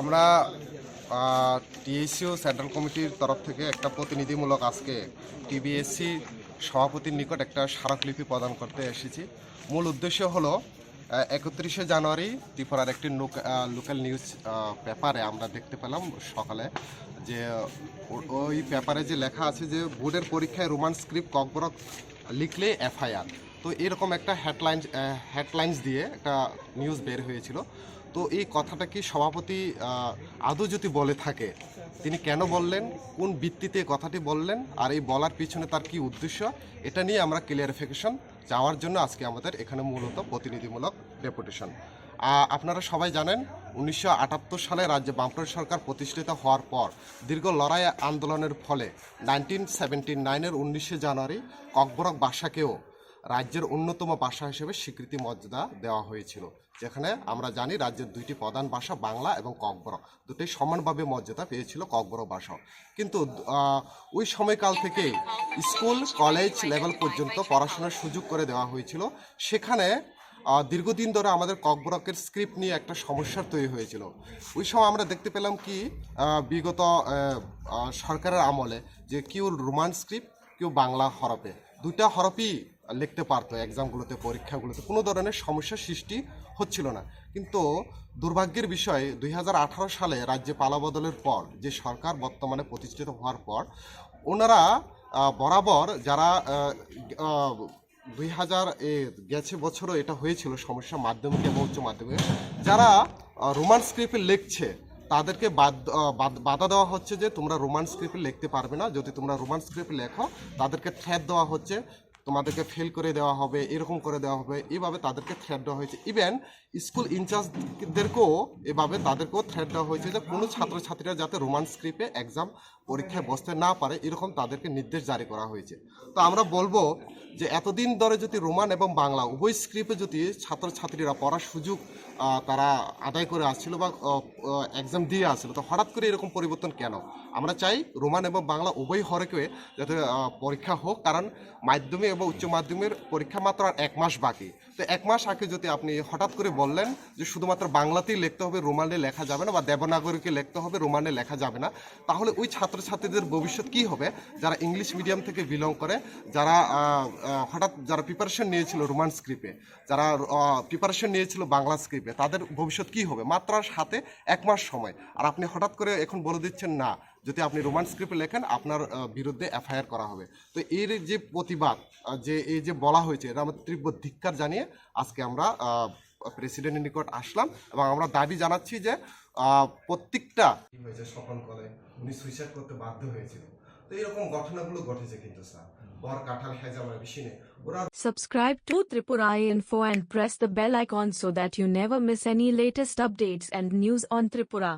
আমরা টিএসিও সেন্ট্রাল কমিটির তরফ থেকে একটা প্রতিনিধিমূলক আজকে টিবিএসসি সভাপতির নিকট একটা স্মারকলিপি প্রদান করতে এসেছি। মূল উদ্দেশ্য হলো একত্রিশে জানুয়ারি ত্রিপুরার একটি লোকাল নিউজ পেপারে আমরা দেখতে পেলাম সকালে যে ওই পেপারে যে লেখা আছে যে, বোর্ডের পরীক্ষায় রোমান স্ক্রিপ্ট ককবরক লিখলে এফআইআর। তো এরকম একটা হেডলাইন হেডলাইন্স দিয়ে একটা নিউজ বের হয়েছিল। তো এই কথাটা কি সভাপতি আদৌ যদি বলে থাকে, তিনি কেন বললেন, কোন ভিত্তিতে কথাটি বললেন, আর এই বলার পিছনে তার কি উদ্দেশ্য, এটা নিয়ে আমরা ক্লিয়ারিফিকেশন যাওয়ার জন্য আজকে আমাদের এখানে মূলত প্রতিনিধিমূলক ডেপুটেশন আপনারা সবাই জানেন, উনিশশো আটাত্তর সালে রাজ্যে বামফ্রন্ট সরকার প্রতিষ্ঠিত হওয়ার পর দীর্ঘ লড়াই আন্দোলনের ফলে নাইনটিন সেভেন্টি নাইনের উনিশে জানুয়ারি ককবরক ভাষাকেও রাজ্যের অন্যতম ভাষা হিসেবে স্বীকৃতি মর্যাদা দেওয়া হয়েছিল, যেখানে আমরা জানি রাজ্যের দুইটি প্রধান ভাষা বাংলা এবং ককবরক দুটি সমানভাবে মর্যাদা পেয়েছিল ককবরক ভাষাও কিন্তু ওই সময়কাল থেকেই স্কুল, কলেজ লেভেল পর্যন্ত পড়াশোনার সুযোগ করে দেওয়া হয়েছিল। সেখানে দীর্ঘদিন ধরে আমাদের ককবরকের স্ক্রিপ্ট নিয়ে একটা সমস্যার তৈরি হয়েছিল। ওই সময় আমরা দেখতে পেলাম কি বিগত সরকারের আমলে যে কেউ রোমান স্ক্রিপ্ট কেউ বাংলা হরফে দুইটা হরফই লিখতে পারতো এক্সামগুলোতে পরীক্ষাগুলোতে, কোনো ধরনের সমস্যার সৃষ্টি হচ্ছিল না। কিন্তু দুর্ভাগ্যের বিষয়, দুই সালে রাজ্যে পালাবদলের পর, যে সরকার বর্তমানে প্রতিষ্ঠিত হওয়ার পর, ওনারা বরাবর যারা দুই হাজার, এ, গেছে বছরও এটা হয়েছিল সমস্যা মাধ্যমিক এবং উচ্চ মাধ্যমিক, যারা রোমান স্ক্রিপ্টে লিখছে, তাদেরকে বাদ- বাধা দেওয়া হচ্ছে যে তোমরা রোমান স্ক্রিপ্টে লিখতে পারবে না। যদি তোমরা রোমান স্ক্রিপ্টে লেখো, তাদেরকে থ্রেট দেওয়া হচ্ছে। তোমাদেরকে ফেল করে দেওয়া হবে, এরকম করে দেওয়া হবে, এভাবে তাদেরকে থ্রেট দেওয়া হয়েছে। ইভেন স্কুল ইনচার্জদেরকেও এভাবে তাদেরকেও থ্রেট দেওয়া হয়েছে যে কোনো ছাত্রছাত্রীরা যাতে রোমান স্ক্রিপে এক্সাম পরীক্ষায় বসতে না পারে, এরকম তাদেরকে নির্দেশ জারি করা হয়েছে। তো আমরা বলব যে এতদিন ধরে যদি রোমান এবং বাংলা উভয় স্ক্রিপে যদি ছাত্রছাত্রীরা পড়ার সুযোগ তারা আদায় করে আসছিল বা এক্সাম দিয়ে আসছিল, তো হঠাৎ করে এরকম পরিবর্তন কেন? আমরা চাই রোমান এবং বাংলা উভয় হরকে যাতে পরীক্ষা হোক, কারণ মাধ্যমিক এবং উচ্চ মাধ্যমিকের পরীক্ষা মাত্র আর এক মাস বাকি। তো এক মাস আগে যদি আপনি হঠাৎ করে বললেন যে শুধুমাত্র বাংলাতেই লিখতে হবে, রোমানে লেখা যাবে না বা দেবনাগরীকে লিখতে হবে, রোমানে লেখা যাবে না, তাহলে ওই ছাত্রছাত্রীদের ভবিষ্যৎ কি হবে? যারা ইংলিশ মিডিয়াম থেকে বিলং করে, যারা হঠাৎ যারা প্রিপারেশন নিয়েছিল রোমান স্ক্রিপে যারা প্রিপারেশন নিয়েছিল বাংলা স্ক্রিপে তাদের ভবিষ্যৎ কি হবে? মাত্রার সাথে এক মাস সময়। আর আপনি হঠাৎ করে এখন বলে দিচ্ছেন না যদি আপনি রোমান স্ক্রিপ্টে লেখেন আপনার বিরুদ্ধে এফআইআর করা হবে। তো এর যে প্রতিবাদ যে এই যে বলা হয়েছে এটা আমরা তীব্র ধিক্কার জানিয়ে আজকে আমরা প্রেসিডেন্টের নিকট আসলাম এবং আমরা দাবি জানাচ্ছি যে আহ, প্রত্যেকটা হয়েছে স্বপন কলে। উনি সুইসাইড করতে বাধ্য হয়েছিল। তো এরকম ঘটনাগুলো ঘটেছে কিন্তু স্যার। বর কাঁঠাল হেজামার বেশি নেই ওরা Subscribe to Tripura Info and press the bell icon so that you never miss any latest updates and news on Tripura.